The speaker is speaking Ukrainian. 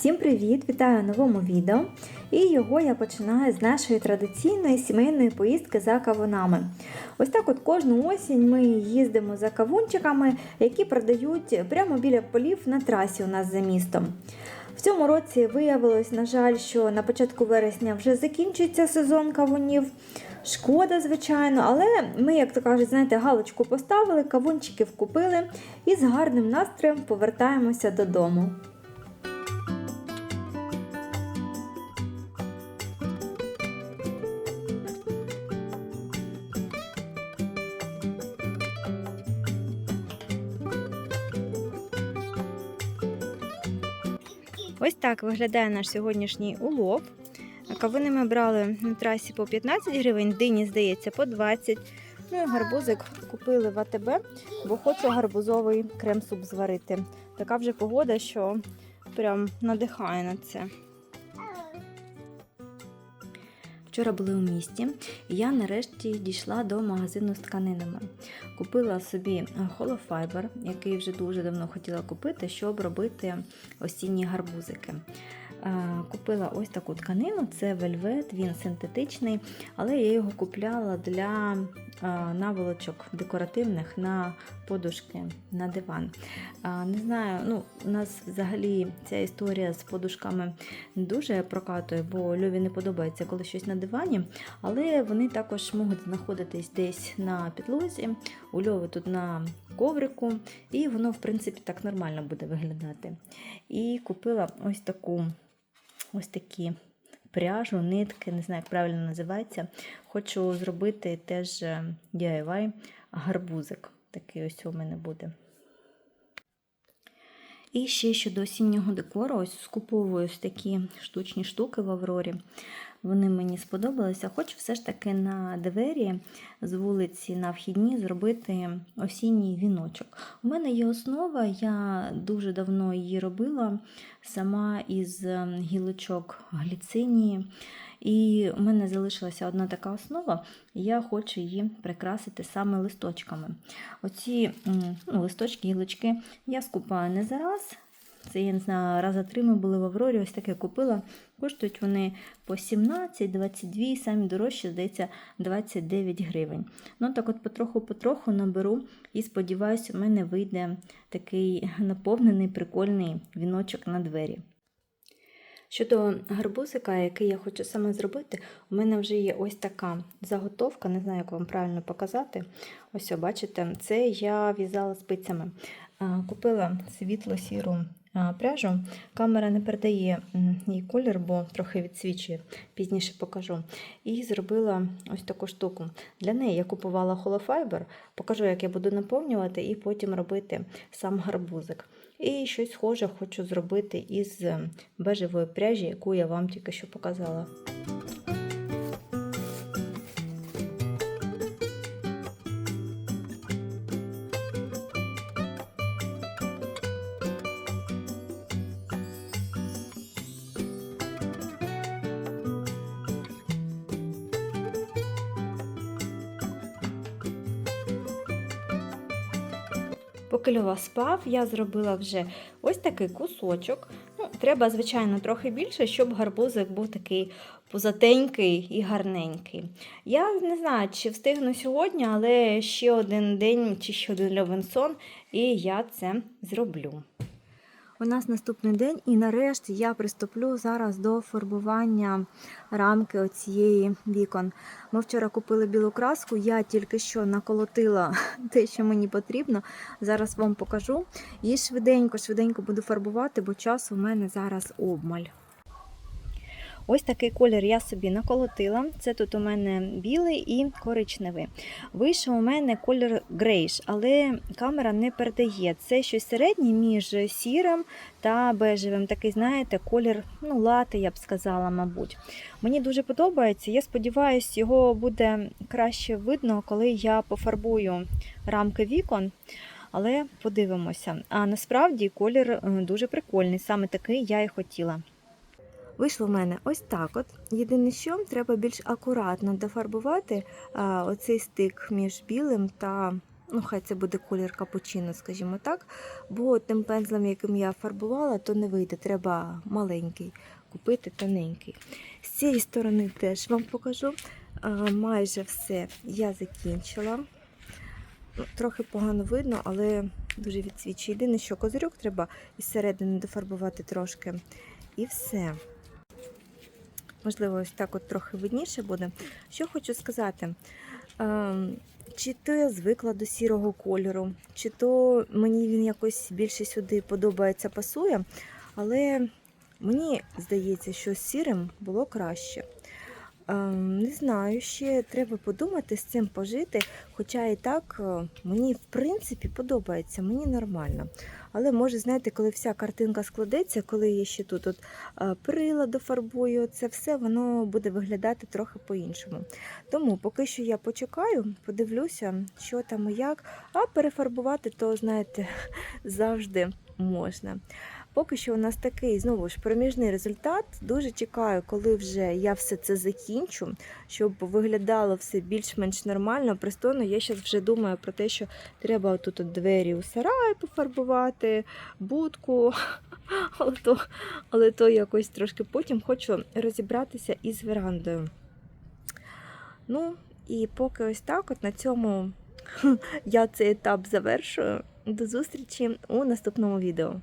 Всім привіт! Вітаю в новому відео. І його я починаю з нашої традиційної сімейної поїздки за кавунами. Ось так от кожну осінь ми їздимо за кавунчиками, які продають прямо біля полів на трасі у нас за містом. В цьому році виявилось, на жаль, що на початку вересня вже закінчується сезон кавунів. Шкода, звичайно, але ми, як то кажуть, знаєте, галочку поставили, кавунчиків купили і з гарним настроєм повертаємося додому. Ось так виглядає наш сьогоднішній улов. Кавуни ми брали на трасі по 15 гривень, дині, здається, по 20. Ну і гарбузик купили в АТБ, бо хочу гарбузовий крем-суп зварити. Така вже погода, що прям надихає на це. Вчора були у місті, і я нарешті дійшла до магазину з тканинами. Купила собі холофайбер, який вже дуже давно хотіла купити, щоб робити осінні гарбузики. Е, Купила ось таку тканину, це вельвет, він синтетичний, але я його купляла для наволочок декоративних на подушки на диван. Не знаю, ну, у нас взагалі ця історія з подушками дуже прокатує, бо Льові не подобається, коли щось на дивані, але вони також можуть знаходитись десь на підлозі, у Льови тут на коврику, і воно, в принципі, так нормально буде виглядати. І купила ось таку ось такі пряжу, нитки, не знаю, як правильно називається. Хочу зробити теж е, DIY гарбузик. Такий ось у мене буде. І ще щодо осіннього декору, ось скуповую ось такі штучні штуки в Аврорі. Вони мені сподобалися. Хочу все ж таки на двері з вулиці на вхідні зробити осінній віночок. У мене є основа, я дуже давно її робила сама із гілочок гліцинії. І у мене залишилася одна така основа, і я хочу її прикрасити саме листочками. Оці ну, листочки, гілочки я скупаю не зараз. Це, я не знаю, раза три ми були в Аврорі, ось таке купила. Коштують вони по 17-22, самі дорожчі, здається, 29 гривень. Ну, так от потроху-потроху наберу і сподіваюся, у мене вийде такий наповнений прикольний віночок на двері. Щодо гарбузика, який я хочу саме зробити, у мене вже є ось така заготовка, не знаю, як вам правильно показати. Ось, бачите, це я в'язала спицями. Купила світло-сіру пряжу. Камера не передає її колір, бо трохи відсвічує, пізніше покажу. І зробила ось таку штуку. Для неї я купувала холофайбер, покажу, як я буду наповнювати, і потім робити сам гарбузик. І щось схоже хочу зробити із бежевої пряжі, яку я вам тільки що показала. Поки Льова спав, я зробила вже ось такий кусочок. Ну, Треба, звичайно, трохи більше, щоб гарбузик був такий позатенький і гарненький. Я не знаю, чи встигну сьогодні, але ще один день чи ще один Льовин сон, і я це зроблю. У нас наступний день, і нарешті я приступлю зараз до фарбування рамки оцієї вікон. Ми вчора купили білу краску, я тільки що наколотила те, що мені потрібно. Зараз вам покажу. І швиденько-швиденько буду фарбувати, бо час у мене зараз обмаль. Ось такий колір я собі наколотила. Це тут у мене білий і коричневий. Вийшов у мене колір грейш, але камера не передає. Це щось середнє між сірим та бежевим. Такий, знаєте, колір ну, лати, я б сказала, мабуть. Мені дуже подобається. Я сподіваюся, його буде краще видно, коли я пофарбую рамки вікон. Але подивимося. А насправді колір дуже прикольний, саме такий я і хотіла. Вийшло в мене ось так от. Єдине, що треба більш акуратно дофарбувати а, оцей стик між білим та Ну, хай це буде колір капучино, скажімо так. Бо тим пензлем, яким я фарбувала, то не вийде. Треба маленький купити, тоненький. З цієї сторони теж вам покажу. А, майже все я закінчила. Ну, Трохи погано видно, але дуже відсвічує. Єдине, що козирьок треба із середини дофарбувати трошки. І все. Можливо, ось так от трохи видніше буде. Що хочу сказати. Ем, Чи то я звикла до сірого кольору, чи то мені він якось більше сюди подобається, пасує. Але мені здається, що з сірим було краще. Ем, Не знаю, ще треба подумати з цим пожити. Хоча і так е, мені в принципі подобається, мені нормально. Але може, знаєте, коли вся картинка складеться, коли я ще тут от, е, перила дофарбую, це все воно буде виглядати трохи по-іншому. Тому поки що я почекаю, подивлюся, що там і як. А перефарбувати, то знаєте, завжди можна. Поки що у нас такий знову ж проміжний результат. Дуже чекаю, коли вже я все це закінчу, щоб виглядало все більш-менш нормально, пристойно. Я зараз вже думаю про те, що треба тут двері у сарай пофарбувати, будку. Але то, але то якось трошки потім хочу розібратися із верандою. Ну, і поки ось так, от на цьому я цей етап завершую. До зустрічі у наступному відео.